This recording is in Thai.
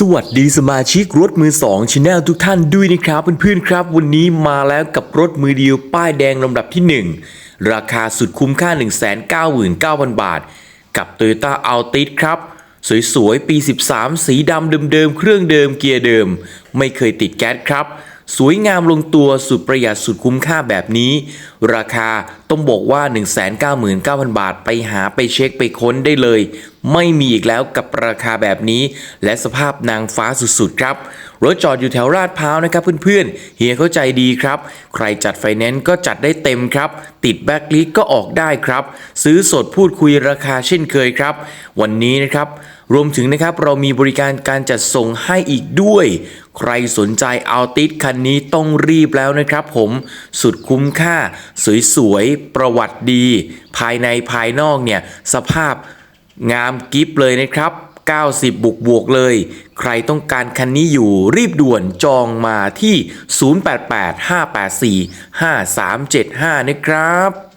สวัสดีสมาชิกรถมือสองชแนลทุกท่านด้วยนะครับเพื่อนๆครับ วันนี้มาแล้วกับรถมือเดียวป้ายแดงลำดับที่ 1 ราคาสุดคุ้มค่า 199,000 บาท กับ Toyota Altis ครับ สวยๆ ปี 13 สีดำเดิมๆ เครื่องเดิมเกียร์เดิม ไม่เคยติดแก๊สครับ สวยงามลงตัวสุดประหยัดสุดคุ้มค่าแบบนี้ ราคาต้องบอกว่า 199,000 บาทไปหาไปเช็คไปค้นได้เลย ไม่มีอีกแล้วกับราคาแบบนี้ และสภาพนางฟ้าสุดๆ ครับรถจอดอยู่แถวลาดพร้าวนะครับเพื่อนๆ เฮียเข้าใจดีครับ ใครจัดไฟแนนซ์ก็จัดได้เต็มครับ ติดแบ็คลิสก็ออกได้ครับ ซื้อสดพูดคุยราคาเช่นเคยครับ วันนี้นะครับ รวมถึงนะครับเรามีบริการการจัดส่งให้อีกด้วย ใครสนใจเอาติดคันนี้ต้องรีบแล้วนะครับผมสุดคุ้มค่า สวยๆ ประวัติดี ภายในภายนอกเนี่ยสภาพ งามกิฟเลยนะครับ 90 บวกบวกเลย ใครต้องการคันนี้อยู่รีบด่วนจองมาที่ 0885845375 นะครับ